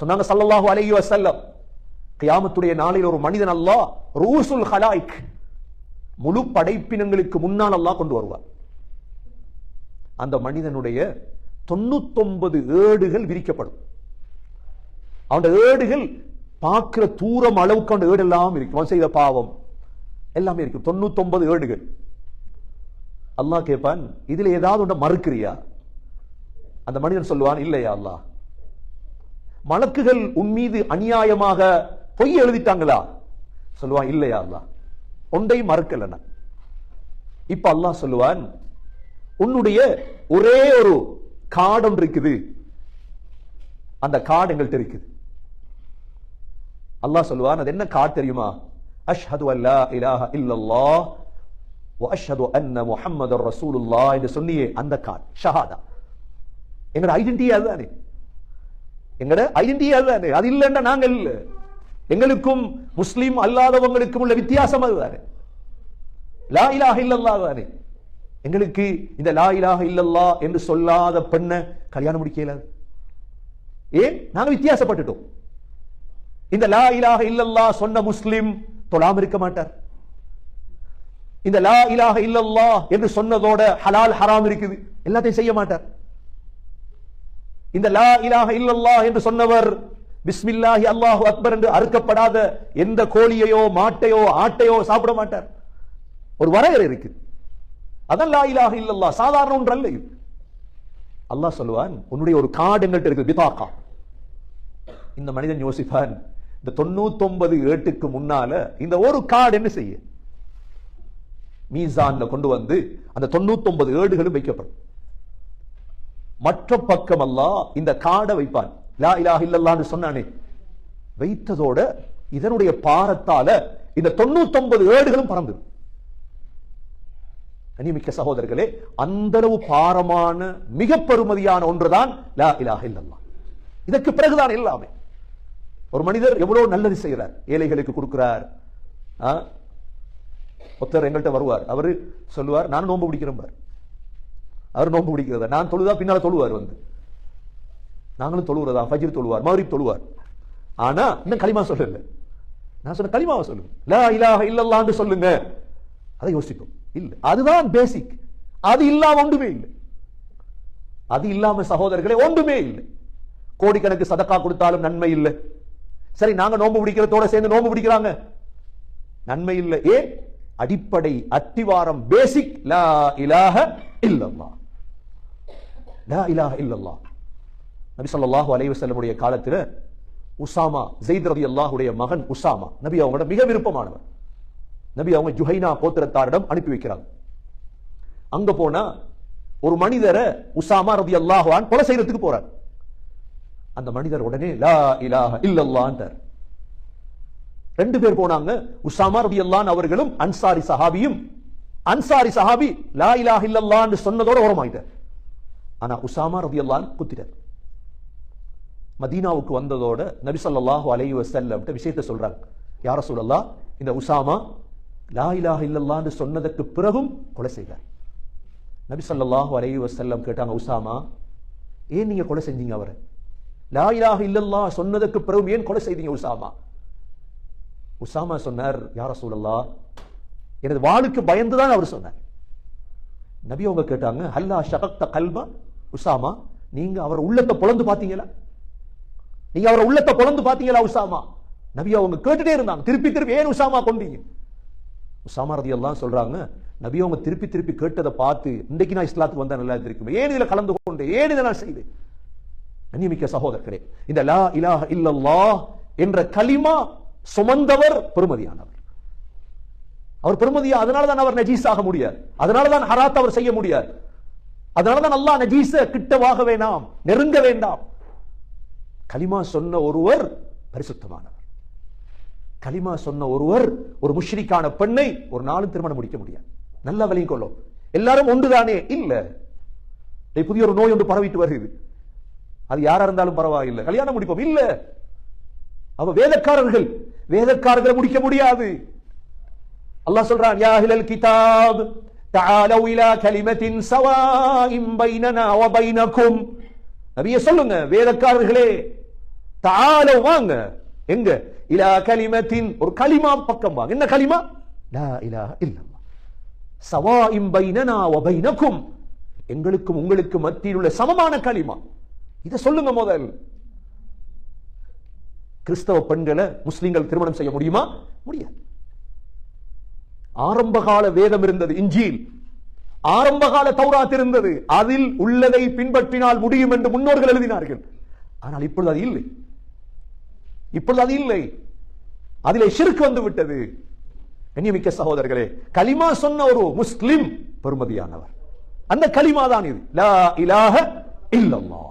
சொன்னாங்க ஸல்லல்லாஹு அலைஹி வஸல்லம் கியாமத்துடைய நாளில் ஒரு மனிதன் அல்லாஹ் ரூசுல் ஹலாய்க் முழு படைப்பினங்களுக்கு முன்னால் அல்லாஹ் கொண்டு வருவார். அந்த மனிதனுடைய தொண்ணூத்தொன்பது ஏடுகள் விரிக்கப்படும். அவன் ஏடுகள் பார்க்கிற தூரம் அளவுக்கு அவன் ஏடு எல்லாம் இருக்கும். அவன் செய்த பாவம் எல்லாமே இருக்கும். தொண்ணூத்தொன்பது ஏடுகள். அல்லாஹ் கேட்பான் இதுல ஏதாவது ஒன்றை மறுக்கிறியா? அந்த மனிதன் சொல்லுவான் இல்லையா அல்லாஹ் மலக்குகள் உன் மீது அநியாயமாக பொய் எழுதிட்டாங்களா? சொல்லுவான் இல்லையா அல்லா ஒன்றை மறுக்கல இப்ப அல்லாஹ் சொல்லுவான் உன்னுடைய ஒரே ஒரு காடு ஒன்று இருக்குது. அந்த காடு எங்கள்கிட்ட இருக்குது. அல்லாஹ் சொல்லுவான் அது என்ன காடு தெரியுமா? அஷ்ஹது அல்லா இலாஹ இல்லல்லா அஷ்ஹது அன்ன முஹம்மது ரசூலுல்லா என்று சொன்னியே அந்த காட் ஷஹாதா. எங்களோட ஐடென்டிட்டி அதுதானே. எங்களோட ஐடென்டிட்டி அதுதானே. அது இல்லைன்னா நாங்கள் இல்ல. எங்களுக்கும் முஸ்லீம் அல்லாதவங்களுக்கும் உள்ள வித்தியாசம் அதுதானே. லா இலாக இல்லல்லா தானே எங்களுக்கு இந்த லா இலாக இல்லல்லா என்று சொல்லாத பெண்ணை கல்யாணம் முடிக்க இயலாது ஏன்? நாங்க வித்தியாசப்பட்டுட்டோம். இந்த லா இலாக இல்லல்லா சொன்ன முஸ்லிம் தொழாம இருக்க மாட்டார். இந்த லா இலாக இல்லல்லா என்று சொன்னதோட ஹலால் ஹராம் இருக்குது. எல்லாத்தையும் செய்ய மாட்டார். இந்த லா இலாக இல்லல்லா என்று சொன்னவர் பிஸ்மில்லாஹி அல்லாஹு அக்பர் என்று அறுக்கப்படாத எந்த கோழியையோ மாட்டையோ ஆட்டையோ சாப்பிட மாட்டார். ஒரு வரையறை இருக்கு அதான் லா இலாஹ இல்லல்லா சாதாரண ஒன்று அல்ல இது. அல்லாஹ் சொல்லுவான் உன்னுடைய ஒரு கார்டு எங்கள்கிட்ட இருக்கு பிதாக்கா. இந்த மனிதன் யோசிப்பான் இந்த தொண்ணூத்தொன்பது ஏட்டுக்கு முன்னால இந்த ஒரு கார்டு என்ன செய்ய மீசான்ல கொண்டு வந்து அந்த தொண்ணூத்தொன்பது ஏடுகளும் வைக்கப்படும். மற்ற பக்கம் அல்லாஹ் இந்த காடை வைப்பான். லா இலாஹ இல்லல்லான்னு சொன்னானே. வைத்ததோட இதனுடைய பாரத்தால இந்த தொண்ணூத்தொன்பது ஏடுகளும் பறந்துடும் கனிமிக்க சகோதரர்களே அந்த அளவு பாரமான மிக பெருமதியான ஒன்றுதான் லா இலாஹ இல்லல்லா இதற்கு பிறகுதான் எல்லாமே. ஒரு மனிதர் எவ்வளவு நல்லது செய்கிறார் ஏழைகளுக்கு கொடுக்கிறார் ஒருத்தர் எங்கள்கிட்ட வருவார். அவரு சொல்லுவார் நான் நோன்பு பிடிக்கிறேன் பார். அவர் நோன்பு பிடிக்கிறதா நான் தொழுதா பின்னால் தொழுவார் வந்து. நாங்களும் தொழுகிறதா ஃபஜிர் தொழுவார் மகரிப் தொழுவார். ஆனா இன்னும் களிமா சொல்லல. நான் சொன்ன களிமாவை சொல்லுங்க. லா இலாக இல்லல்லான்னு சொல்லுங்க. அதை யோசிப்போம். இல்லை அதுதான் பேசிக் அது இல்லாம ஒன்றுமே இல்லை. அது இல்லாம சகோதரர்களே ஒன்றுமே இல்லை. கோடிக்கணக்கு சதக்கா கொடுத்தாலும் நன்மை இல்லை. சரி நாங்க நோன்பு பிடிக்கிறதோட சேர்ந்து நோம்பு பிடிக்கிறாங்க நன்மை இல்லை. ஏன்? அடிப்படை அத்திவாரம் பேசிக் லா இலாக இல்லம்மா லா இலாஹ இல்லல்லாஹ். நபி சொல்லாஹு அலைஹி வஸல்லமுடைய காலத்துல உசாமா ஜெயித் ரலியல்லாஹுடைய மகன் உசாமா நபி அவங்களோட மிக விருப்பமானவர். நபி அவங்க ஜுஹைனா கோத்திரத்தாரிடம் அனுப்பி வைக்கிறாங்க. அங்க போனா ஒரு மனிதரை உசாமா ரலியல்லாஹு அல்லாஹான் கொலை செய்யறதுக்கு போறார். அந்த மனிதர் உடனே லா இலாஹ இல்லல்லான்றார் ரெண்டு பேர் போனாங்க உசாமா ரலியல்லாஹு அவர்களும் அன்சாரி சஹாபியும் அன்சாரி சஹாபி லா இலாஹ இல்லல்லான்னு சொன்னதோட ஓரமாயிட்டார். ஆனா உசாமா ரலியல்லாஹு குத்திட்டார் மதீனாவுக்கு வந்ததோட நபிசல்லாஹு அலையுவ அலைஹி விஷயத்தை சொல்றாங்க யா ரசூலல்லாஹ் இந்த உசாமா லா இலாஹ இல்லல்லான்னு சொன்னதற்கு பிறகும் கொலை செய்தார் நபி அலையுவ செல்லம் கேட்டாங்க உசாமா ஏன் நீங்க கொலை செஞ்சீங்க அவரை லா இலாஹ இல்லல்லா சொன்னதற்கு பிறகும் ஏன் கொலை செய்தீங்க உசாமா உசாமா சொன்னார் யார சூழல்லா எனது வாளுக்கு பயந்துதான் அவர் சொன்னார் நபி அவங்க கேட்டாங்க ஹல்லா ஷகக்த கல்பா உசாமா நீங்க அவர் உள்ளத்தை பொளந்து பாத்தீங்களா நீங்க அவரை உள்ளத்தை பொளந்து பாத்தீங்களா உசாமா? நபி அவங்க கேட்டுட்டே இருந்தாங்க. திருப்பி திருப்பி ஏன் உசாமா கொண்டீங்க? உசாமா ரதி எல்லாம் சொல்றாங்க நபி அவங்க திருப்பி திருப்பி கேட்டதை பார்த்து இன்றைக்கு நான் இஸ்லாத்துக்கு வந்தா நல்லா இருக்கும் ஏன் இதுல கலந்து கொண்டு ஏன் இதை நான் செய்து கண்ணியமிக்க சகோதரர்களே இந்த லா இலாஹ இல்லல்லா என்ற கலிமா சுமந்தவர் பெருமதியானவர். அவர் பெருமதியா? அதனால தான் அவர் நஜீஸ் ஆக முடியாது. அதனால தான் ஹராத் அவர் செய்ய முடியாது. அதனாலதான் நல்லா நஜீச கிட்டவாக வேண்டாம் நெருங்க வேண்டாம் கலிமா சொன்ன ஒருவர் பரிசுத்தமானவர். கலிமா சொன்ன ஒருவர் ஒரு முஷ்ரிக்கான பெண்ணை ஒரு நாளும் திருமணம் முடிக்க முடியாது. நல்ல வழியும் கொள்ளும். எல்லாரும் ஒன்றுதானே? இல்ல. புதிய ஒரு நோய் ஒன்று பரவிட்டு வருகிறது அது யாரா இருந்தாலும் பரவாயில்லை. கல்யாணம் முடிப்போம். இல்ல. அவ வேதக்காரர்கள் வேதக்காரர்களை முடிக்க முடியாது. அல்லாஹ் சொல்றான் யாஹிலல் கிதாப். தாலோ இலா கலிமத்தின் சவாஇம் பைனனா வ பைனகும் சொல்லுங்க வேதக்காரர்களே. தாலோ வாங்க. எங்க? இலா கலிமத்தின் ஒரு களிமா பக்கம் வாங்க. என்ன களிமா? லா இலாஹ இல்லம்மா சவாஇம் பைனனா வ பைனகும் எங்களுக்கும் உங்களுக்கு மத்தியில் உள்ள சமமான களிமா. இதை சொல்லுங்க முதல். கிறிஸ்தவ பெண்களை முஸ்லீம்கள் திருமணம் செய்ய முடியுமா? முடியாது. ஆரம்பகால வேதம் இருந்தது இஞ்சில் ஆரம்பகால தௌராத் இருந்தது. அதில் உள்ளதை பின்பற்றினால் முடியும் என்று முன்னோர்கள் எழுதினார்கள். ஆனால் இப்பொழுது அது இல்லை. இப்பொழுது அது இல்லை. அதிலே சிறுக்கு வந்து விட்டது. கண்ணியமிக்க சகோதரர்களே கலிமா சொன்ன ஒரு முஸ்லிம் பெருமதியானவர். அந்த கலிமா தான் இது. லா இலாக இல்லம்மா